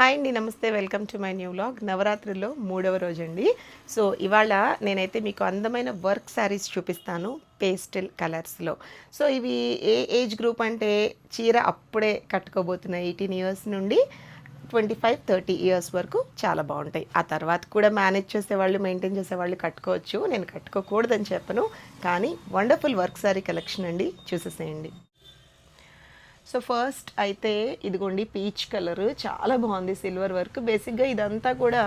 Hi అండి నమస్తే welcome to my new vlog. నవరాత్రిలో మూడవ రోజు అండి సో ఇవాళ నేనైతే మీకు అందమైన వర్క్ శారీస్ చూపిస్తాను పేస్టల్ కలర్స్లో. సో ఇవి ఏ ఏజ్ గ్రూప్ అంటే చీర అప్పుడే కట్టుకోబోతున్న ఎయిటీన్ ఇయర్స్ నుండి ట్వంటీ ఫైవ్ థర్టీ ఇయర్స్ వరకు చాలా బాగుంటాయి. ఆ తర్వాత కూడా మేనేజ్ చేసేవాళ్ళు మెయింటైన్ చేసేవాళ్ళు కట్టుకోవచ్చు. నేను కట్టుకోకూడదని చెప్పను కానీ వండర్ఫుల్ వర్క్ శారీ కలెక్షన్ అండి చూసేసేయండి. సో ఫస్ట్ అయితే ఇదిగోండి పీచ్ కలర్. చాలా బాగుంది సిల్వర్ వర్క్. బేసిక్గా ఇదంతా కూడా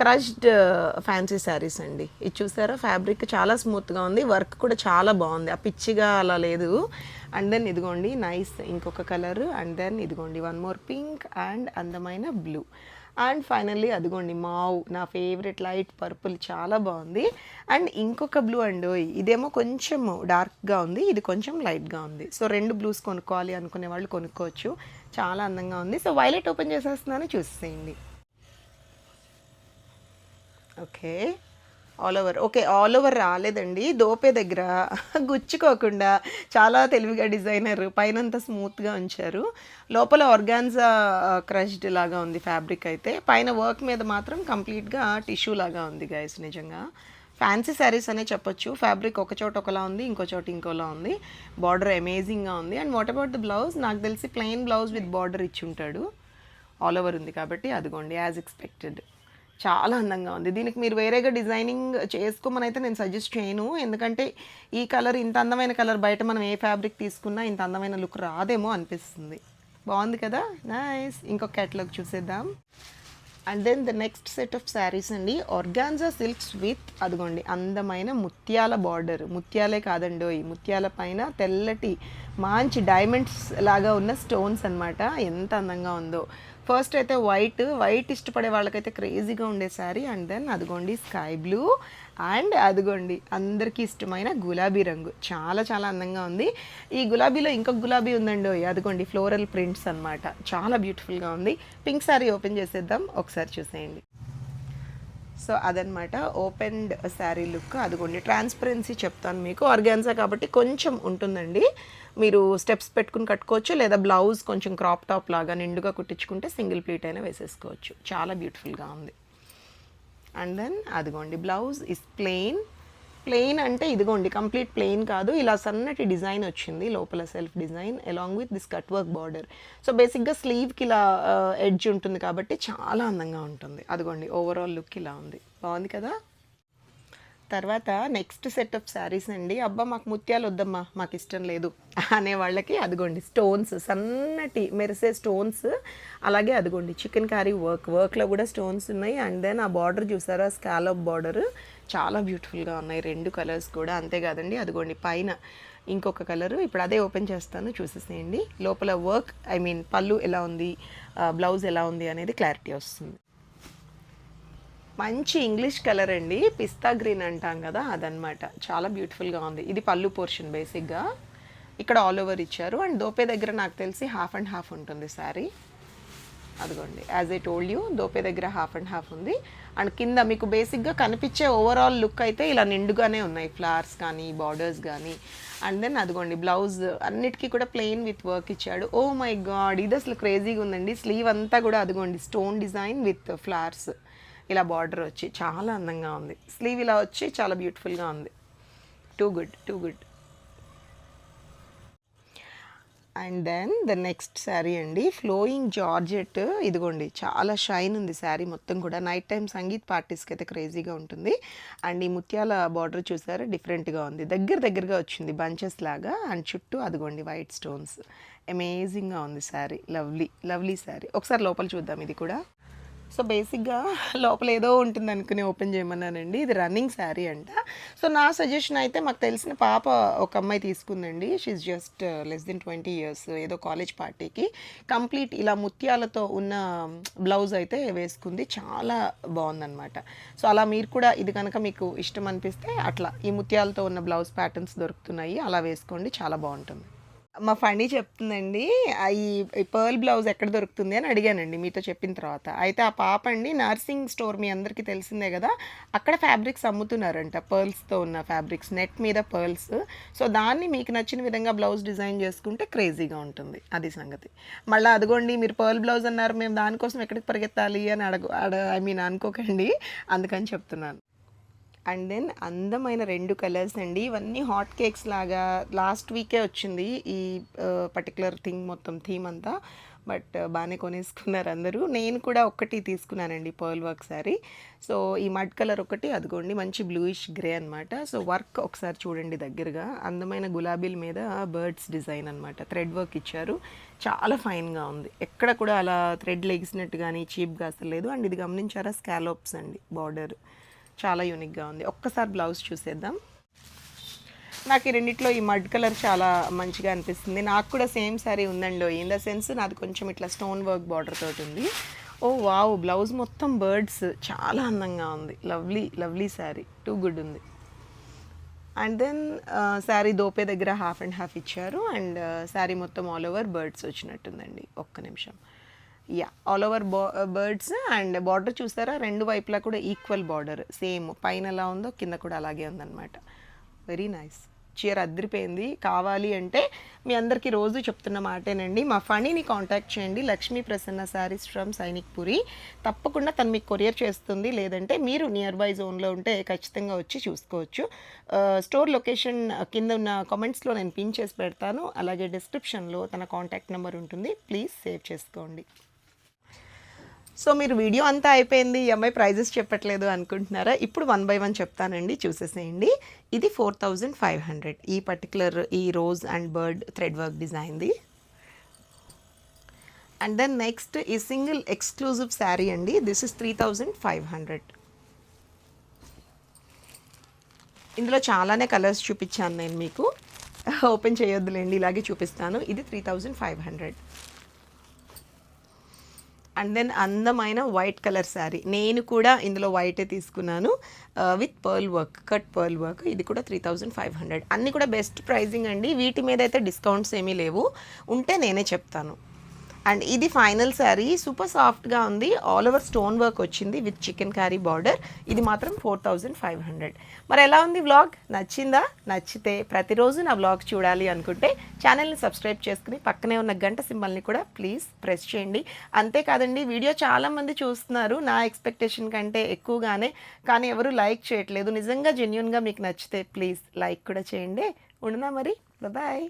క్రష్డ్ ఫ్యాన్సీ శారీస్ అండి. ఇది చూసారా? ఫ్యాబ్రిక్ చాలా స్మూత్గా ఉంది. వర్క్ కూడా చాలా బాగుంది. ఆ పిచ్చిగా అలా లేదు. అండ్ దెన్ ఇదిగోండి నైస్ ఇంకొక కలర్. అండ్ దెన్ ఇదిగోండి వన్ మోర్ పింక్ అండ్ అందమైన బ్లూ. అండ్ ఫైనల్లీ అదిగోండి మావు. నా ఫేవరెట్ లైట్ పర్పుల్ చాలా బాగుంది. అండ్ ఇంకొక బ్లూ అండ్ ఇదేమో కొంచెం డార్క్గా ఉంది ఇది కొంచెం లైట్గా ఉంది. సో రెండు బ్లూస్ కొనుక్కోవాలి అనుకునే వాళ్ళు కొనుక్కోవచ్చు. చాలా అందంగా ఉంది. సో వైలెట్ ఓపెన్ చేసేస్తున్నాను చూసేయండి. Okay all over okay all over రాలేదండి. దోపే దగ్గర గుచ్చుకోకుండా చాలా తెలివిగా డిజైనర్ పైనంతా స్మూత్గా ఉంచారు. లోపల ఆర్గాన్జా క్రష్డ్ లాగా ఉంది ఫ్యాబ్రిక్ అయితే. పైన వర్క్ మీద మాత్రం కంప్లీట్గా టిష్యూ లాగా ఉంది గైస్ నిజంగా. ఫ్యాన్సీ శారీస్ అనే చెప్పొచ్చు. ఫ్యాబ్రిక్ ఒక చోట ఒకలా ఉంది ఇంకో చోట ఇంకోలా ఉంది. బార్డర్ అమేజింగ్గా ఉంది. And what about the blouse నాకు తెలిసి ప్లెయిన్ బ్లౌజ్ విత్ బార్డర్ ఇచ్చి ఉంటాడు. ఆల్ ఓవర్ ఉంది కాబట్టి అదిగోండి యాజ్ ఎక్స్పెక్టెడ్ చాలా అందంగా ఉంది. దీనికి మీరు వేరేగా డిజైనింగ్ చేసుకోమని అయితే నేను సజెస్ట్ చేయను. ఎందుకంటే ఈ కలర్ ఇంత అందమైన కలర్ బయట మనం ఏ ఫ్యాబ్రిక్ తీసుకున్నా ఇంత అందమైన లుక్ రాదేమో అనిపిస్తుంది. బాగుంది కదా? నైస్. ఇంకొక క్యాటలాగ్ చూసేద్దాం. And then the next set of saris అండి. ఆర్గాన్జా సిల్క్స్ విత్ అదిగోండి అందమైన ముత్యాల బార్డర్ ముత్యాలే కాదండి ముత్యాల పైన తెల్లటి మంచి డైమండ్స్ లాగా ఉన్న స్టోన్స్ అన్నమాట. ఎంత అందంగా ఉందో. ఫస్ట్ అయితే వైట్ వైట్ ఇష్టపడే వాళ్ళకైతే క్రేజీగా ఉండే శారీ అండ్ దెన్ అదిగోండి స్కై బ్లూ అండ్ అదిగోండి అందరికీ ఇష్టమైన గులాబీ రంగు. చాలా చాలా అందంగా ఉంది. ఈ గులాబీలో ఇంకొక గులాబీ ఉందండి ఓయ్, అదిగోండి ఫ్లోరల్ ప్రింట్స్ అన్నమాట. చాలా బ్యూటిఫుల్గా ఉంది. పింక్ శారీ ఓపెన్ చేసేద్దాం. ఒకసారి చూసేయండి. సో అదనమాట ఓపెన్డ్ శారీ లుక్ అదిగోండి ట్రాన్స్పరెన్సీ చెప్తాను మీకు. ఆర్గాన్సా కాబట్టి కొంచెం ఉంటుందండి. మీరు స్టెప్స్ పెట్టుకుని కట్టుకోవచ్చు లేదా బ్లౌజ్ కొంచెం క్రాప్ టాప్ లాగా నిండుగా కుట్టించుకుంటే సింగిల్ ప్లీట్ అయినా వేసేసుకోవచ్చు. చాలా బ్యూటిఫుల్గా ఉంది. అండ్ దెన్ అదిగోండి బ్లౌజ్ ఇస్ ప్లెయిన్ ప్లెయిన్ అంటే ఇదిగోండి కంప్లీట్ ప్లెయిన్ కాదు. ఇలా సన్నటి డిజైన్ వచ్చింది లోపల self design along with this cut work border. So బేసిక్గా స్లీవ్కి ఇలా ఎడ్జ్ ఉంటుంది కాబట్టి చాలా అందంగా ఉంటుంది. అదిగోండి ఓవరాల్ లుక్ ఇలా ఉంది. బాగుంది కదా? తర్వాత నెక్స్ట్ సెట్ ఆఫ్ శారీస్ అండి. అబ్బా మాకు ముత్యాలు వద్దమ్మా మాకు ఇష్టం లేదు అనే వాళ్ళకి అదిగోండి స్టోన్స్ సన్నటి మెరిసే స్టోన్స్ అలాగే అదిగోండి చికెన్ కర్రీ వర్క్ వర్క్లో కూడా స్టోన్స్ ఉన్నాయి. అండ్ దెన్ ఆ బార్డర్ చూసారా? స్కాలప్ బార్డర్ చాలా బ్యూటిఫుల్గా ఉన్నాయి. రెండు కలర్స్ కూడా అంతేకాదండి అదిగోండి పైన ఇంకొక కలరు. ఇప్పుడు అదే ఓపెన్ చేస్తాను. చూసేసేయండి. లోపల వర్క్ ఐ మీన్ పళ్ళు ఎలా ఉంది బ్లౌజ్ ఎలా ఉంది అనేది క్లారిటీ వస్తుంది. మంచి ఇంగ్లీష్ కలర్ అండి. పిస్తా గ్రీన్ అంటాం కదా అదనమాట చాలా బ్యూటిఫుల్గా ఉంది. ఇది పళ్ళు పోర్షన్ బేసిక్గా. ఇక్కడ ఆల్ ఓవర్ ఇచ్చారు. అండ్ దోపే దగ్గర నాకు తెలిసి హాఫ్ అండ్ హాఫ్ ఉంటుంది శారీ. అదిగోండి యాజ్ ఐ టోల్డ్ యూ దోపే దగ్గర హాఫ్ అండ్ హాఫ్ ఉంది. అండ్ కింద మీకు బేసిక్గా కనిపించే ఓవరాల్ లుక్ అయితే ఇలా నిండుగానే ఉన్నాయి. ఫ్లవర్స్ కానీ బార్డర్స్ కానీ. అండ్ దెన్ అదిగోండి బ్లౌజ్ అన్నిటికీ కూడా ప్లెయిన్ విత్ వర్క్ ఇచ్చాడు. ఓ మై గాడ్ ఇది అసలు క్రేజీగా ఉందండి. స్లీవ్ అంతా కూడా అదిగోండి స్టోన్ డిజైన్ విత్ ఫ్లవర్స్ ఇలా బార్డర్ వచ్చి చాలా అందంగా ఉంది. స్లీవ్ ఇలా వచ్చి చాలా బ్యూటిఫుల్గా ఉంది. Too good too good and then the next sari అండి ఫ్లోయింగ్ జార్జెట్ ఇదిగోండి చాలా షైన్ ఉంది శారీ మొత్తం కూడా. నైట్ టైం సంగీత్ పార్టీస్కి అయితే క్రేజీగా ఉంటుంది. అండ్ ఈ ముత్యాల బార్డర్ చూసారా డిఫరెంట్గా ఉంది. దగ్గర దగ్గరగా వచ్చింది బంచెస్ లాగా. అండ్ చుట్టూ అదిగోండి వైట్ స్టోన్స్ అమేజింగ్గా ఉంది శారీ లవ్లీ లవ్లీ శారీ ఒకసారి లోపల చూద్దాం ఇది కూడా. సో బేసిక్గా లోపల ఏదో ఉంటుంది అనుకుని ఓపెన్ చేయమన్నానండి. ఇది రన్నింగ్ శారీ అంట. సో నా సజెషన్ అయితే మాకు తెలిసిన పాప ఒక అమ్మాయి తీసుకుందండి. She just less than twenty years ఏదో కాలేజ్ పార్టీకి. కంప్లీట్ ఇలా ముత్యాలతో ఉన్న బ్లౌజ్ అయితే వేసుకుంది. చాలా బాగుందనమాట సో అలా మీరు కూడా ఇది కనుక మీకు ఇష్టం అనిపిస్తే అట్లా ఈ ముత్యాలతో ఉన్న బ్లౌజ్ ప్యాటర్న్స్ దొరుకుతున్నాయి. అలా వేసుకోండి. చాలా బాగుంటుంది. మా ఫణి చెప్తుందండి ఈ ఈ పర్ల్ బ్లౌజ్ ఎక్కడ దొరుకుతుంది? అని అడిగానండి మీతో చెప్పిన తర్వాత. అయితే ఆ పాప అండి నర్సింగ్ స్టోర్ మీ అందరికీ తెలిసిందే కదా అక్కడ ఫ్యాబ్రిక్స్ అమ్ముతున్నారంట పర్ల్స్తో ఉన్న ఫ్యాబ్రిక్స్ నెట్ మీద పర్ల్స్. సో దాన్ని మీకు నచ్చిన విధంగా బ్లౌజ్ డిజైన్ చేసుకుంటే క్రేజీగా ఉంటుంది అది సంగతి. మళ్ళీ అదిగోండి మీరు పర్ల్ బ్లౌజ్ అన్నారు మేము దానికోసం ఎక్కడికి పరిగెత్తాలి అని అడగ అడ ఐ మీన్ అనుకోకండి అందుకని చెప్తున్నాను. అండ్ దెన్ అందమైన రెండు కలర్స్ అండి. ఇవన్నీ హాట్ కేక్స్ లాగా లాస్ట్ వీకే వచ్చింది ఈ పర్టికులర్ థింగ్ మొత్తం థీమ్ అంతా. బట్ బాగానే కొనేసుకున్నారు అందరూ. నేను కూడా ఒక్కటి తీసుకున్నానండి పర్ల్ వర్క్ సారీ సో ఈ మడ్ కలర్ ఒకటి అదిగోండి మంచి బ్లూయిష్ గ్రే అనమాట సో వర్క్ ఒకసారి చూడండి దగ్గరగా. అందమైన గులాబీల మీద బర్డ్స్ డిజైన్ అనమాట థ్రెడ్ వర్క్ ఇచ్చారు. చాలా ఫైన్గా ఉంది. ఎక్కడ కూడా అలా థ్రెడ్ లెగిసినట్టు కానీ చీప్గా అసలు లేదు. అండ్ ఇది గమనించారా? స్కాలోప్స్ అండి బార్డర్ చాలా యూనిక్గా ఉంది. ఒక్కసారి బ్లౌజ్ చూసేద్దాం. నాకు ఈ రెండిట్లో ఈ మడ్ కలర్ చాలా మంచిగా అనిపిస్తుంది. నాకు కూడా సేమ్ శారీ ఉందండి ఇన్ ద సెన్స్ నాది కొంచెం ఇట్లా స్టోన్ వర్క్ బార్డర్ తోటి ఉంది. ఓ వావ్ బ్లౌజ్ మొత్తం బర్డ్స్ చాలా అందంగా ఉంది. Lovely lovely sari too good ఉంది. అండ్ దెన్ శారీ దోపే దగ్గర హాఫ్ అండ్ హాఫ్ ఇచ్చారు. అండ్ శారీ uh, మొత్తం ఆల్ ఓవర్ బర్డ్స్ వచ్చినట్టుందండి. ఒక్క నిమిషం. Yeah all over birds and border చూస్తారా రెండు వైపులా కూడా ఈక్వల్ బార్డర్ సేమ్ పైన ఎలా ఉందో కింద కూడా అలాగే ఉందన్నమాట. వెరీ నైస్ చీర అద్దరిపోయింది. కావాలి అంటే మీ అందరికీ రోజు చెప్తున్న మాటేనండి. మా ఫణిని కాంటాక్ట్ చేయండి. లక్ష్మీ ప్రసన్న శారీస్ ఫ్రమ్ సైనిక్ పురి తప్పకుండా తను మీకు కొరియర్ చేస్తుంది. లేదంటే మీరు నియర్ బై జోన్లో ఉంటే ఖచ్చితంగా వచ్చి చూసుకోవచ్చు. Uh, స్టోర్ లొకేషన్ కింద ఉన్న కామెంట్స్లో నేను పిన్ చేసి పెడతాను. అలాగే డిస్క్రిప్షన్లో తన కాంటాక్ట్ నెంబర్ ఉంటుంది. ప్లీజ్ సేవ్ చేసుకోండి. సో మీరు వీడియో అంతా అయిపోయింది ఈ అమ్మాయి ప్రైజెస్ చెప్పట్లేదు అనుకుంటున్నారా? ఇప్పుడు వన్ బై వన్ చెప్తానండి చూసేసేయండి. ఇది ఫోర్ థౌజండ్ ఫైవ్ హండ్రెడ్. ఈ పర్టికులర్ ఈ rose and bird thread work డిజైన్ది. And then next ఈ సింగిల్ ఎక్స్క్లూజివ్ శారీ అండి this is three thousand five hundred. ఇందులో చాలానే కలర్స్ చూపించాను నేను మీకు. ఓపెన్ చేయొద్దులేండి ఇలాగే చూపిస్తాను. ఇది three thousand five hundred. And then అందమైన వైట్ కలర్ శారీ నేను కూడా ఇందులో వైటే తీసుకున్నాను. With pearl work cut pearl work ఇది కూడా త్రీ థౌజండ్ ఫైవ్ హండ్రెడ్ అన్నీ కూడా బెస్ట్ ప్రైజింగ్ అండి. వీటి మీద అయితే డిస్కౌంట్స్ ఏమీ లేవు. ఉంటే నేనే చెప్తాను. అండ్ ఇది ఫైనల్ శారీ. సూపర్ సాఫ్ట్గా ఉంది. ఆల్ ఓవర్ స్టోన్ వర్క్ వచ్చింది విత్ చికెన్ కర్రీ బార్డర్ ఇది మాత్రం ఫోర్ థౌజండ్ ఫైవ్ హండ్రెడ్ మరి ఎలా ఉంది వ్లాగ్ నచ్చిందా? నచ్చితే ప్రతిరోజు నా వ్లాగ్ చూడాలి అనుకుంటే ఛానల్ని సబ్స్క్రైబ్ చేసుకుని పక్కనే ఉన్న గంట సింబల్ని కూడా ప్లీజ్ ప్రెస్ చేయండి. అంతేకాదండి వీడియో చాలామంది చూస్తున్నారు. నా ఎక్స్పెక్టేషన్ కంటే ఎక్కువగానే. కానీ ఎవరు లైక్ చేయట్లేదు. నిజంగా జెన్యున్గా మీకు నచ్చితే ప్లీజ్ లైక్ కూడా చేయండి. ఉండనా మరి? బాయ్